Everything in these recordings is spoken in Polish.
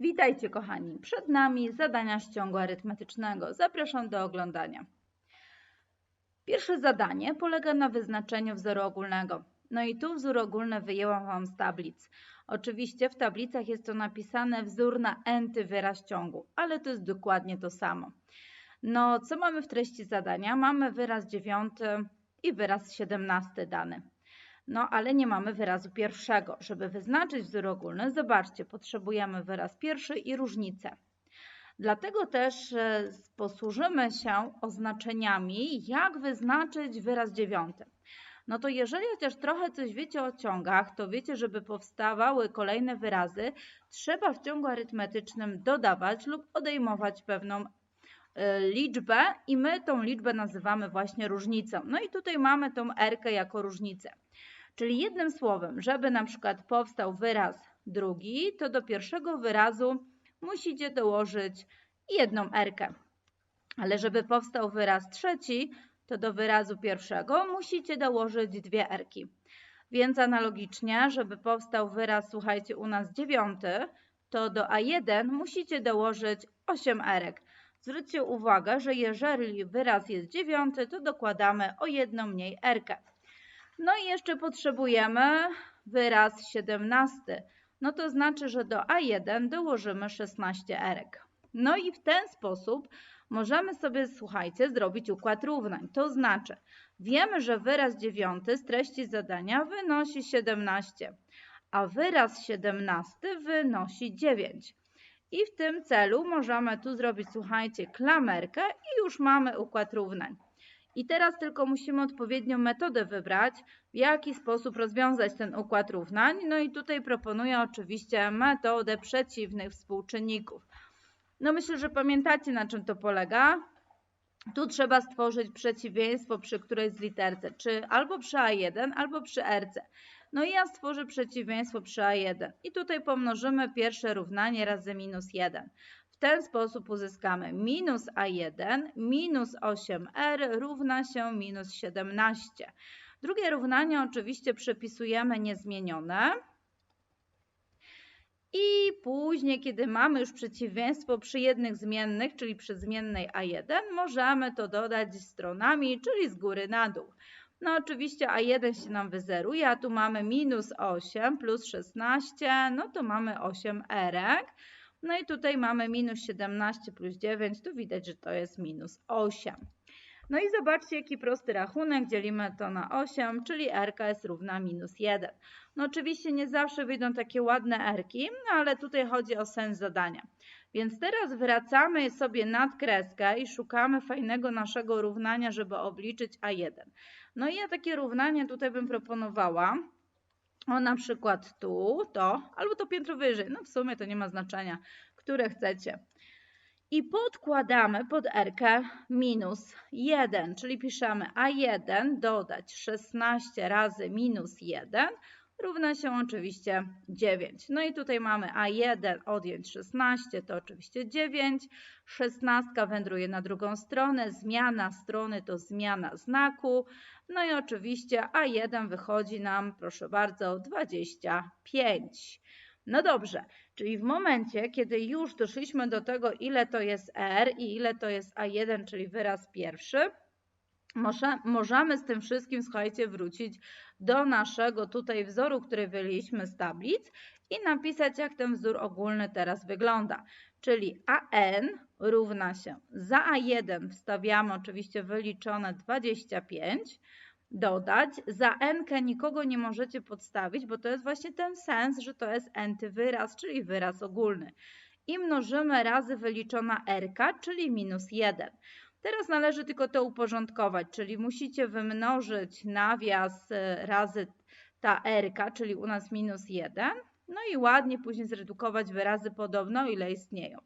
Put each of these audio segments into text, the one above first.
Witajcie kochani, przed nami zadania z ciągu arytmetycznego. Zapraszam do oglądania. Pierwsze zadanie polega na wyznaczeniu wzoru ogólnego. No i tu wzór ogólny wyjęłam Wam z tablic. Oczywiście w tablicach jest to napisane wzór na enty wyraz ciągu, ale to jest dokładnie to samo. No, co mamy w treści zadania? Mamy wyraz dziewiąty i wyraz siedemnasty dany. No, ale nie mamy wyrazu pierwszego. Żeby wyznaczyć wzór ogólny, zobaczcie, potrzebujemy wyraz pierwszy i różnicę. Dlatego też e, posłużymy się oznaczeniami, jak wyznaczyć wyraz dziewiąty. No to jeżeli chociaż trochę coś wiecie o ciągach, to wiecie, żeby powstawały kolejne wyrazy, trzeba w ciągu arytmetycznym dodawać lub odejmować pewną e, liczbę i my tą liczbę nazywamy właśnie różnicą. No i tutaj mamy tą r jako różnicę. Czyli jednym słowem, żeby na przykład powstał wyraz drugi, to do pierwszego wyrazu musicie dołożyć jedną erkę. Ale żeby powstał wyraz trzeci, to do wyrazu pierwszego musicie dołożyć dwie erki. Więc analogicznie, żeby powstał wyraz, słuchajcie, u nas dziewiąty, to do A1 musicie dołożyć 8 erek. Zwróćcie uwagę, że jeżeli wyraz jest dziewiąty, to dokładamy o jedną mniej erkę. No i jeszcze potrzebujemy wyraz 17. No to znaczy, że do A1 dołożymy 16 erek. No i w ten sposób możemy sobie, słuchajcie, zrobić układ równań. To znaczy, wiemy, że wyraz 9 z treści zadania wynosi 17, a wyraz 17 wynosi 9. I w tym celu możemy tu zrobić, słuchajcie, klamerkę i już mamy układ równań. I teraz tylko musimy odpowiednią metodę wybrać, w jaki sposób rozwiązać ten układ równań. No i tutaj proponuję oczywiście metodę przeciwnych współczynników. No myślę, że pamiętacie na czym to polega. Tu trzeba stworzyć przeciwieństwo przy którejś z literce, czy albo przy A1, albo przy RC. No i ja stworzę przeciwieństwo przy A1 i tutaj pomnożymy pierwsze równanie razy minus 1 ten sposób uzyskamy minus A1 minus 8R równa się minus 17. Drugie równanie oczywiście przepisujemy niezmienione. I później, kiedy mamy już przeciwieństwo przy jednych zmiennych, czyli przy zmiennej A1, możemy to dodać stronami, czyli z góry na dół. No oczywiście A1 się nam wyzeruje, a tu mamy minus 8 plus 16, no to mamy 8 erek. No i tutaj mamy minus 17 plus 9, tu widać, że to jest minus 8. No i zobaczcie, jaki prosty rachunek, dzielimy to na 8, czyli r jest równa minus 1. No oczywiście nie zawsze wyjdą takie ładne r no ale tutaj chodzi o sens zadania. Więc teraz wracamy sobie nad kreskę i szukamy fajnego naszego równania, żeby obliczyć A1. No i ja takie równanie tutaj bym proponowała o na przykład tu, to, albo to piętro wyżej. No w sumie to nie ma znaczenia, które chcecie. I podkładamy pod r minus 1, czyli piszemy a1 dodać 16 razy minus 1 równa się oczywiście 9. No i tutaj mamy A1 odjąć 16 to oczywiście 9. 16 wędruje na drugą stronę, zmiana strony to zmiana znaku. No i oczywiście A1 wychodzi nam, proszę bardzo, 25. No dobrze, czyli w momencie, kiedy już doszliśmy do tego, ile to jest R i ile to jest A1, czyli wyraz pierwszy, może, możemy z tym wszystkim, słuchajcie, wrócić do naszego tutaj wzoru, który wyliśmy z tablic i napisać, jak ten wzór ogólny teraz wygląda. Czyli AN równa się za A1 wstawiamy oczywiście wyliczone 25, dodać. Za n nikogo nie możecie podstawić, bo to jest właśnie ten sens, że to jest enty wyraz, czyli wyraz ogólny. I mnożymy razy wyliczona r, czyli minus 1. Teraz należy tylko to uporządkować, czyli musicie wymnożyć nawias y, razy ta r, czyli u nas minus 1, no i ładnie później zredukować wyrazy podobno, ile istnieją.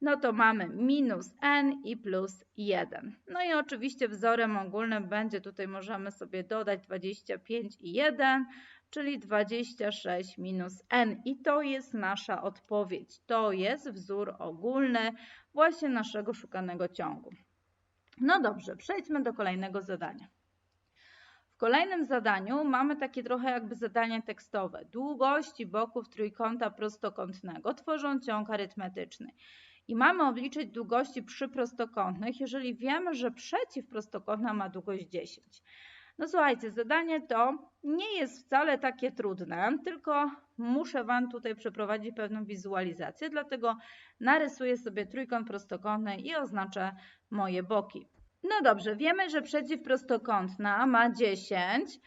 No to mamy minus n i plus 1. No i oczywiście wzorem ogólnym będzie, tutaj możemy sobie dodać 25 i 1, czyli 26 minus n. I to jest nasza odpowiedź. To jest wzór ogólny właśnie naszego szukanego ciągu. No dobrze, przejdźmy do kolejnego zadania. kolejnym zadaniu mamy takie trochę jakby zadanie tekstowe. Długości boków trójkąta prostokątnego tworzą ciąg arytmetyczny. I mamy obliczyć długości przy prostokątnych, jeżeli wiemy, że przeciw prostokątna ma długość 10. No słuchajcie, zadanie to nie jest wcale takie trudne, tylko muszę Wam tutaj przeprowadzić pewną wizualizację, dlatego narysuję sobie trójkąt prostokątny i oznaczę moje boki. No dobrze, wiemy, że przeciwprostokątna ma 10, e,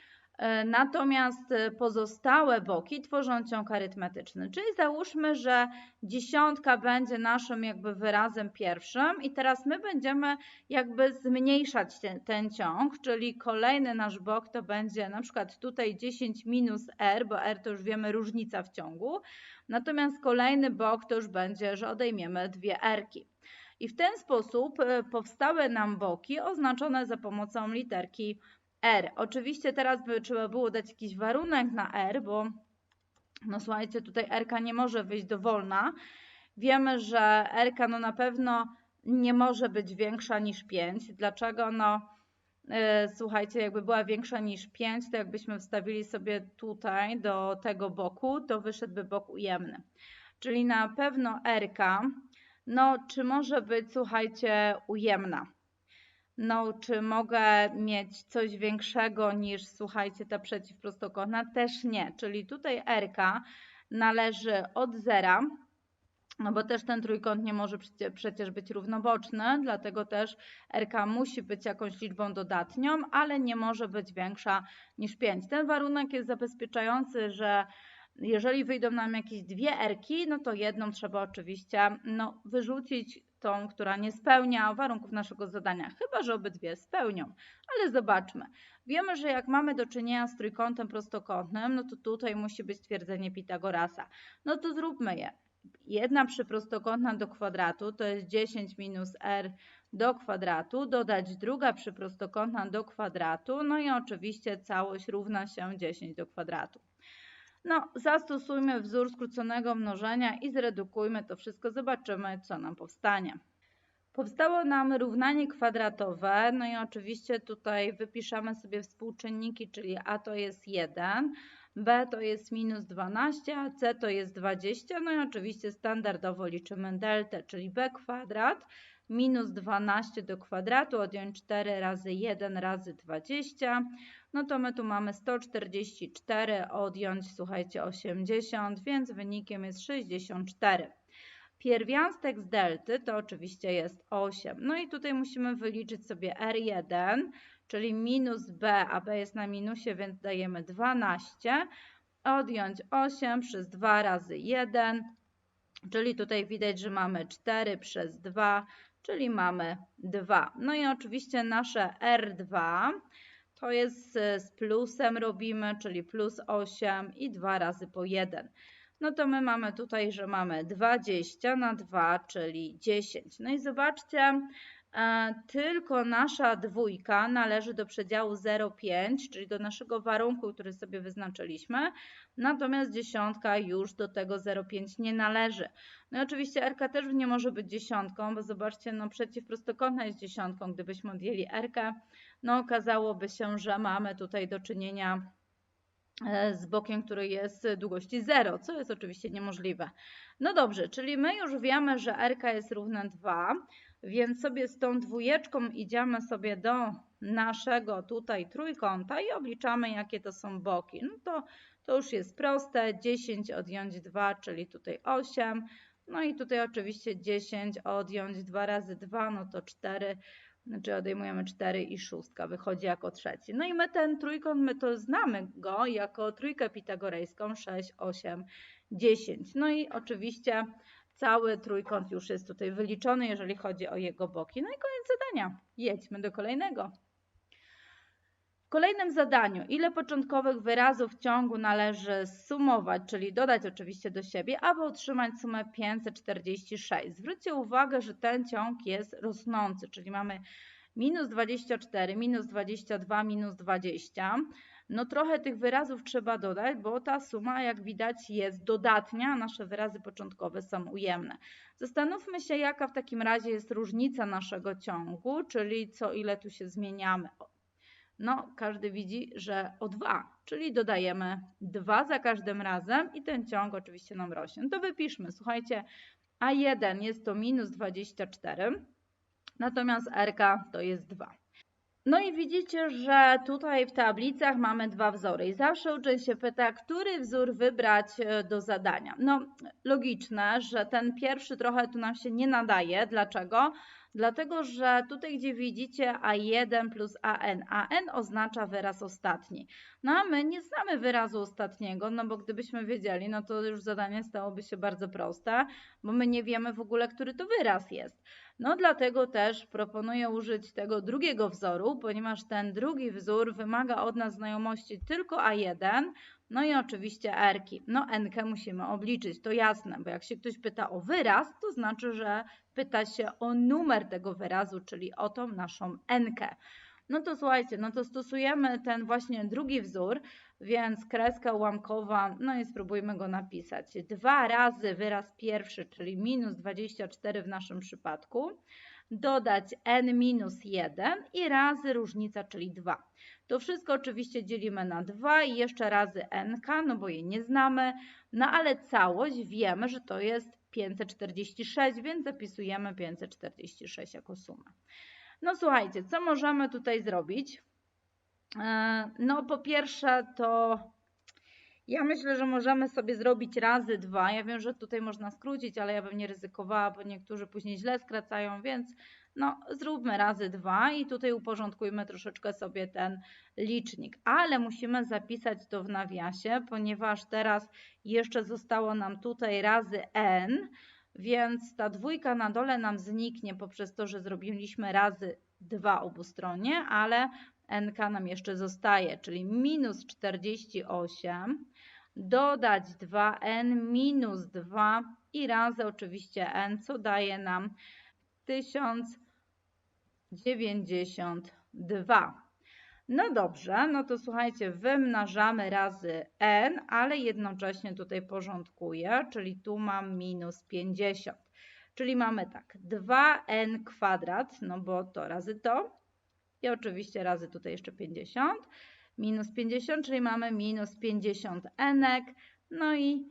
natomiast e, pozostałe boki tworzą ciąg arytmetyczny. Czyli załóżmy, że dziesiątka będzie naszym jakby wyrazem pierwszym i teraz my będziemy jakby zmniejszać ten, ten ciąg, czyli kolejny nasz bok to będzie na przykład tutaj 10 minus r, bo r to już wiemy różnica w ciągu, natomiast kolejny bok to już będzie, że odejmiemy dwie rki. I w ten sposób e, powstały nam boki oznaczone za pomocą literki R. Oczywiście teraz by trzeba było dać jakiś warunek na R, bo no słuchajcie, tutaj R nie może wyjść dowolna. Wiemy, że R no na pewno nie może być większa niż 5. Dlaczego? No yy, słuchajcie, jakby była większa niż 5, to jakbyśmy wstawili sobie tutaj do tego boku, to wyszedłby bok ujemny. Czyli na pewno R no, czy może być, słuchajcie, ujemna? No, czy mogę mieć coś większego niż, słuchajcie, ta przeciwprostokątna? Też nie. Czyli tutaj R należy od zera, no bo też ten trójkąt nie może przecież być równoboczny, dlatego też RK musi być jakąś liczbą dodatnią, ale nie może być większa niż 5. Ten warunek jest zabezpieczający, że jeżeli wyjdą nam jakieś dwie erki, no to jedną trzeba oczywiście no, wyrzucić, tą, która nie spełnia warunków naszego zadania, chyba że obydwie spełnią. Ale zobaczmy. Wiemy, że jak mamy do czynienia z trójkątem prostokątnym, no to tutaj musi być stwierdzenie Pitagorasa. No to zróbmy je. Jedna przyprostokątna do kwadratu to jest 10 minus r do kwadratu, dodać druga przyprostokątna do kwadratu, no i oczywiście całość równa się 10 do kwadratu. No, zastosujmy wzór skróconego mnożenia i zredukujmy to wszystko, zobaczymy, co nam powstanie. Powstało nam równanie kwadratowe, no i oczywiście tutaj wypiszemy sobie współczynniki, czyli a to jest 1, b to jest minus 12, a c to jest 20, no i oczywiście standardowo liczymy deltę, czyli b kwadrat minus 12 do kwadratu, odjąć 4 razy 1 razy 20, no to my tu mamy 144, odjąć, słuchajcie, 80, więc wynikiem jest 64. Pierwiastek z delty to oczywiście jest 8. No i tutaj musimy wyliczyć sobie R1, czyli minus B, a B jest na minusie, więc dajemy 12. Odjąć 8 przez 2 razy 1, czyli tutaj widać, że mamy 4 przez 2, czyli mamy 2. No i oczywiście nasze R2 to jest z plusem robimy, czyli plus 8 i 2 razy po 1. No to my mamy tutaj, że mamy 20 na 2, czyli 10. No i zobaczcie, tylko nasza dwójka należy do przedziału 0,5, czyli do naszego warunku, który sobie wyznaczyliśmy, natomiast dziesiątka już do tego 0,5 nie należy. No i oczywiście RK też nie może być dziesiątką, bo zobaczcie, no przeciwprostokątna jest dziesiątką, gdybyśmy odjęli RK, no okazałoby się, że mamy tutaj do czynienia e, z bokiem, który jest długości 0, co jest oczywiście niemożliwe. No dobrze, czyli my już wiemy, że RK jest równe 2, więc sobie z tą dwójeczką idziemy sobie do naszego tutaj trójkąta i obliczamy, jakie to są boki. No to, to już jest proste, 10 odjąć 2, czyli tutaj 8, no i tutaj oczywiście 10 odjąć 2 razy 2, no to 4, znaczy odejmujemy 4 i 6 wychodzi jako trzeci. No i my ten trójkąt, my to znamy go jako trójkę pitagorejską 6, 8, 10. No i oczywiście cały trójkąt już jest tutaj wyliczony, jeżeli chodzi o jego boki. No i koniec zadania. Jedźmy do kolejnego kolejnym zadaniu, ile początkowych wyrazów w ciągu należy sumować, czyli dodać oczywiście do siebie, aby otrzymać sumę 546. Zwróćcie uwagę, że ten ciąg jest rosnący, czyli mamy minus 24, minus 22, minus 20. No trochę tych wyrazów trzeba dodać, bo ta suma, jak widać, jest dodatnia, a nasze wyrazy początkowe są ujemne. Zastanówmy się, jaka w takim razie jest różnica naszego ciągu, czyli co ile tu się zmieniamy No, każdy widzi, że o 2, czyli dodajemy 2 za każdym razem i ten ciąg oczywiście nam rośnie. To wypiszmy, słuchajcie, A1 jest to minus 24, natomiast RK to jest 2. No i widzicie, że tutaj w tablicach mamy dwa wzory i zawsze uczeń się pyta, który wzór wybrać e, do zadania. No logiczne, że ten pierwszy trochę tu nam się nie nadaje. Dlaczego? Dlatego, że tutaj, gdzie widzicie A1 plus AN, AN oznacza wyraz ostatni. No a my nie znamy wyrazu ostatniego, no bo gdybyśmy wiedzieli, no to już zadanie stałoby się bardzo proste, bo my nie wiemy w ogóle, który to wyraz jest. No dlatego też proponuję użyć tego drugiego wzoru, ponieważ ten drugi wzór wymaga od nas znajomości tylko A1, no i oczywiście R-ki. No N musimy obliczyć, to jasne, bo jak się ktoś pyta o wyraz, to znaczy, że pyta się o numer tego wyrazu, czyli o tą naszą N. -kę. No to słuchajcie, no to stosujemy ten właśnie drugi wzór, więc kreska ułamkowa, no i spróbujmy go napisać. Dwa razy wyraz pierwszy, czyli minus 24 w naszym przypadku, dodać n minus 1 i razy różnica, czyli 2. To wszystko oczywiście dzielimy na 2 i jeszcze razy nk, no bo je nie znamy, no ale całość wiemy, że to jest 546, więc zapisujemy 546 jako sumę. No słuchajcie, co możemy tutaj zrobić? E, no po pierwsze to ja myślę, że możemy sobie zrobić razy dwa. Ja wiem, że tutaj można skrócić, ale ja bym nie ryzykowała, bo niektórzy później źle skracają, więc no zróbmy razy dwa i tutaj uporządkujmy troszeczkę sobie ten licznik. Ale musimy zapisać to w nawiasie, ponieważ teraz jeszcze zostało nam tutaj razy n, więc ta dwójka na dole nam zniknie poprzez to, że zrobiliśmy razy 2 obustronnie, ale nk nam jeszcze zostaje, czyli minus 48, dodać 2n minus 2 i razy oczywiście n, co daje nam 1092. No dobrze, no to słuchajcie, wymnażamy razy n, ale jednocześnie tutaj porządkuję, czyli tu mam minus 50. Czyli mamy tak, 2n kwadrat, no bo to razy to i oczywiście razy tutaj jeszcze 50, minus 50, czyli mamy minus 50 enek, no i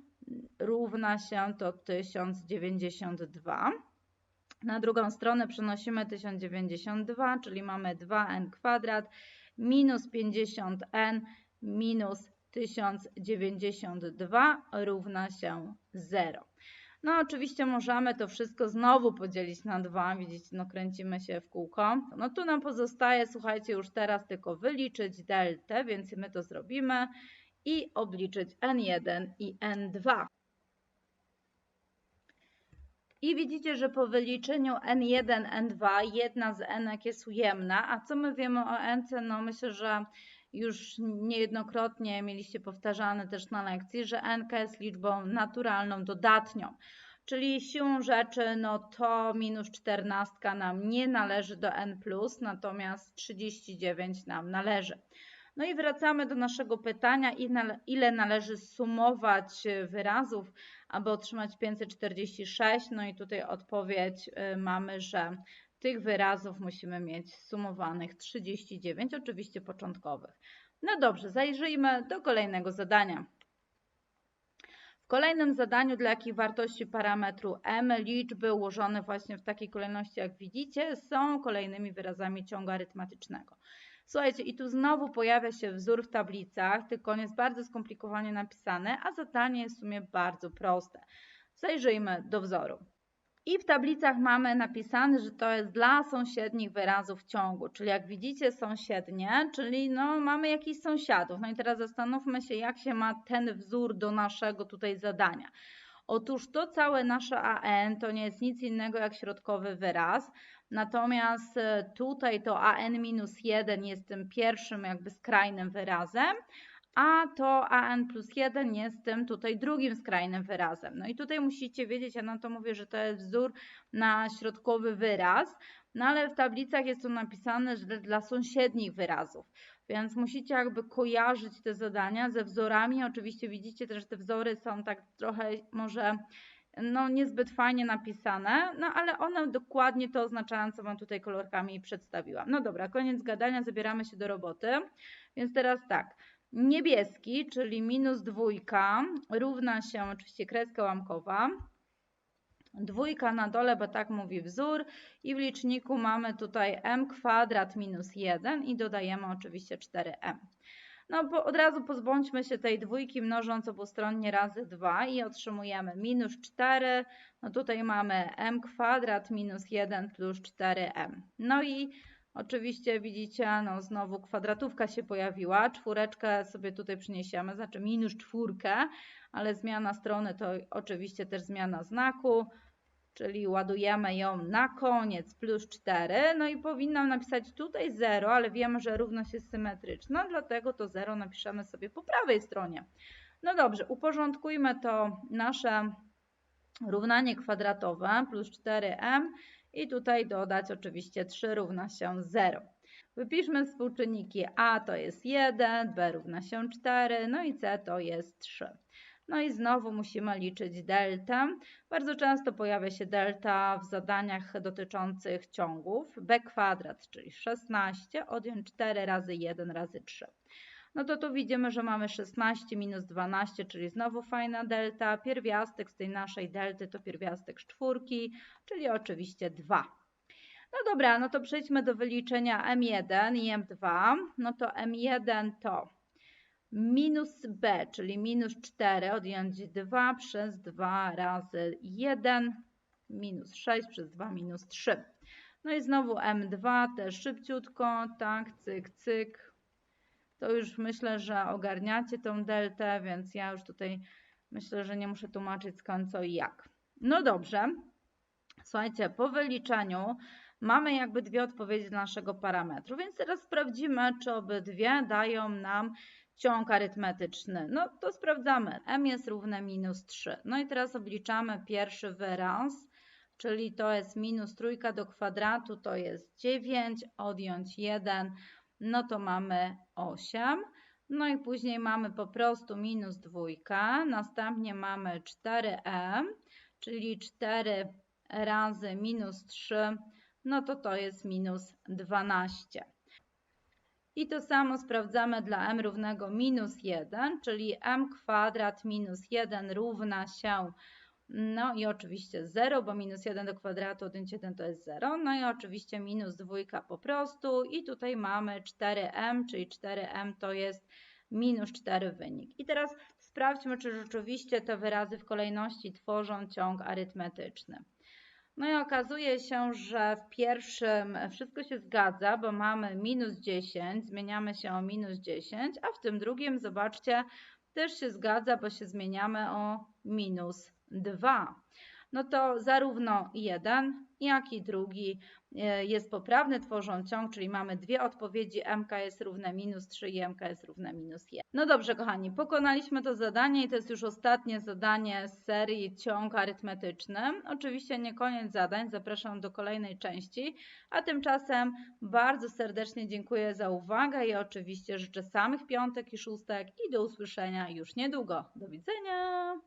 równa się to 1092. Na drugą stronę przenosimy 1092, czyli mamy 2n kwadrat minus 50n minus 1092 równa się 0. No oczywiście możemy to wszystko znowu podzielić na 2, widzicie, no kręcimy się w kółko. No tu nam pozostaje, słuchajcie, już teraz tylko wyliczyć deltę, więc my to zrobimy i obliczyć n1 i n2. I widzicie, że po wyliczeniu N1, N2 jedna z N jest ujemna. A co my wiemy o NC? No myślę, że już niejednokrotnie mieliście powtarzane też na lekcji, że NK jest liczbą naturalną, dodatnią. Czyli siłą rzeczy, no to minus 14 nam nie należy do N+, natomiast 39 nam należy. No i wracamy do naszego pytania, ile należy sumować wyrazów, aby otrzymać 546. No i tutaj odpowiedź y, mamy, że tych wyrazów musimy mieć sumowanych 39, oczywiście początkowych. No dobrze, zajrzyjmy do kolejnego zadania. W kolejnym zadaniu, dla jakich wartości parametru m liczby ułożone właśnie w takiej kolejności, jak widzicie, są kolejnymi wyrazami ciągu arytmetycznego. Słuchajcie, i tu znowu pojawia się wzór w tablicach, tylko on jest bardzo skomplikowanie napisany, a zadanie jest w sumie bardzo proste. Zajrzyjmy do wzoru. I w tablicach mamy napisane, że to jest dla sąsiednich wyrazów ciągu, czyli jak widzicie sąsiednie, czyli no mamy jakichś sąsiadów. No i teraz zastanówmy się, jak się ma ten wzór do naszego tutaj zadania. Otóż to całe nasze AN to nie jest nic innego jak środkowy wyraz, natomiast e, tutaj to AN-1 jest tym pierwszym jakby skrajnym wyrazem, a to an plus 1 jest tym tutaj drugim skrajnym wyrazem. No i tutaj musicie wiedzieć, ja na to mówię, że to jest wzór na środkowy wyraz, no ale w tablicach jest to napisane, że dla sąsiednich wyrazów. Więc musicie jakby kojarzyć te zadania ze wzorami. Oczywiście widzicie też, że te wzory są tak trochę może no niezbyt fajnie napisane, no ale one dokładnie to oznaczają, co Wam tutaj kolorkami przedstawiłam. No dobra, koniec gadania, zabieramy się do roboty. Więc teraz tak, niebieski, czyli minus dwójka, równa się oczywiście kreska łamkowa, dwójka na dole, bo tak mówi wzór i w liczniku mamy tutaj m kwadrat minus 1 i dodajemy oczywiście 4m. No bo od razu pozbądźmy się tej dwójki mnożąc obustronnie razy 2 i otrzymujemy minus 4. No tutaj mamy m kwadrat minus 1 plus 4m. No i oczywiście widzicie, no znowu kwadratówka się pojawiła. Czwóreczkę sobie tutaj przyniesiemy, znaczy minus czwórkę, ale zmiana strony to oczywiście też zmiana znaku czyli ładujemy ją na koniec plus 4, no i powinnam napisać tutaj 0, ale wiemy, że równość jest symetryczna, dlatego to 0 napiszemy sobie po prawej stronie. No dobrze, uporządkujmy to nasze równanie kwadratowe plus 4m i tutaj dodać oczywiście 3 równa się 0. Wypiszmy współczynniki a to jest 1, b równa się 4, no i c to jest 3. No i znowu musimy liczyć deltę. Bardzo często pojawia się delta w zadaniach dotyczących ciągów. b kwadrat, czyli 16, odjąć 4 razy 1 razy 3. No to tu widzimy, że mamy 16 minus 12, czyli znowu fajna delta. Pierwiastek z tej naszej delty to pierwiastek z czwórki, czyli oczywiście 2. No dobra, no to przejdźmy do wyliczenia M1 i M2. No to M1 to minus b, czyli minus 4 odjąć 2 przez 2 razy 1, minus 6 przez 2 minus 3. No i znowu m2 też szybciutko, tak, cyk, cyk. To już myślę, że ogarniacie tą deltę, więc ja już tutaj myślę, że nie muszę tłumaczyć skąd, co i jak. No dobrze, słuchajcie, po wyliczeniu mamy jakby dwie odpowiedzi do naszego parametru, więc teraz sprawdzimy, czy obydwie dają nam ciąg arytmetyczny. No to sprawdzamy. m jest równe minus 3. No i teraz obliczamy pierwszy wyraz, czyli to jest minus trójka do kwadratu, to jest 9, odjąć 1, no to mamy 8. No i później mamy po prostu minus dwójka, następnie mamy 4m, czyli 4 razy minus 3, no to to jest minus 12. I to samo sprawdzamy dla m równego minus 1, czyli m kwadrat minus 1 równa się, no i oczywiście 0, bo minus 1 do kwadratu odjąć 1 to jest 0, no i oczywiście minus 2 po prostu i tutaj mamy 4m, czyli 4m to jest minus 4 wynik. I teraz sprawdźmy, czy rzeczywiście te wyrazy w kolejności tworzą ciąg arytmetyczny. No i okazuje się, że w pierwszym wszystko się zgadza, bo mamy minus 10, zmieniamy się o minus 10, a w tym drugim, zobaczcie, też się zgadza, bo się zmieniamy o minus 2. No to zarówno jeden, jak i drugi e, jest poprawny, tworzą ciąg, czyli mamy dwie odpowiedzi, mk jest równe minus 3 i mk jest równe minus 1. No dobrze, kochani, pokonaliśmy to zadanie i to jest już ostatnie zadanie z serii ciąg arytmetyczny. Oczywiście nie koniec zadań, zapraszam do kolejnej części, a tymczasem bardzo serdecznie dziękuję za uwagę i oczywiście życzę samych piątek i szóstek i do usłyszenia już niedługo. Do widzenia!